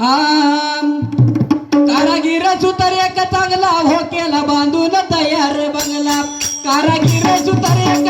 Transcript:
आम सुतर एक चांगला हो केला बांधून तयार बंगला. कारागीर सुतर एक